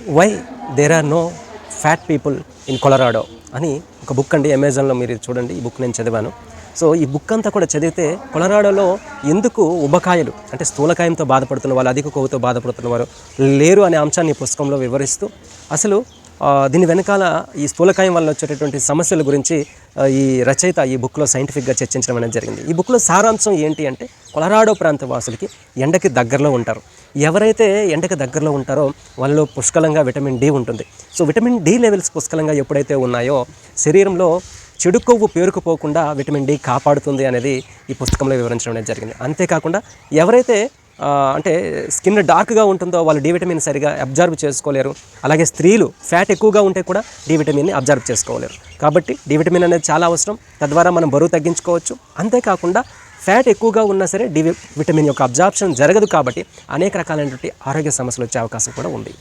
Why there are no fat people in Colorado అని ఒక book అండి అమెజాన్లో మీరు చూడండి ఈ బుక్ నేను చదివాను. సో ఈ బుక్ అంతా కూడా చదివితే కొలరాడోలో ఎందుకు ఉబకాయలు అంటే స్థూలకాయంతో బాధపడుతున్న వాళ్ళు అధిక కొవ్వుతో బాధపడుతున్న వారు లేరు అనే అంశాన్ని ఈ పుస్తకంలో వివరిస్తూ అసలు దీని వెనకాల ఈ స్థూలకాయం వల్ల వచ్చేటటువంటి సమస్యల గురించి ఈ రచయిత ఈ బుక్లో సైంటిఫిక్గా చర్చించడం అనేది జరిగింది. ఈ బుక్లో సారాంశం ఏంటి అంటే కొలరాడో ప్రాంత వాసులకి ఎండకి దగ్గరలో ఉంటారు. ఎవరైతే ఎండకి దగ్గరలో ఉంటారో వాళ్ళలో పుష్కలంగా విటమిన్ డి ఉంటుంది. సో విటమిన్ డి లెవెల్స్ పుష్కలంగా ఎప్పుడైతే ఉన్నాయో శరీరంలో చెడు కొవ్వు పేరుకుపోకుండా విటమిన్ డి కాపాడుతుంది అనేది ఈ పుస్తకంలో వివరించడం అనేది జరిగింది. అంతేకాకుండా ఎవరైతే అంటే స్కిన్ డార్క్గా ఉంటుందో వాళ్ళు డి విటమిన్ సరిగా అబ్జర్వ్ చేసుకోలేరు. అలాగే స్త్రీలు ఫ్యాట్ ఎక్కువగా ఉంటే కూడా డి విటమిన్ని అబ్జర్వ్ చేసుకోలేరు. కాబట్టి డి విటమిన్ అనేది చాలా అవసరం. తద్వారా మనం బరువు తగ్గించుకోవచ్చు. అంతేకాకుండా ఫ్యాట్ ఎక్కువగా ఉన్నా సరే డి విటమిన్ యొక్క అబ్జార్ప్షన్ జరగదు కాబట్టి అనేక రకాలైనటువంటి ఆరోగ్య సమస్యలు వచ్చే అవకాశం కూడా ఉంది.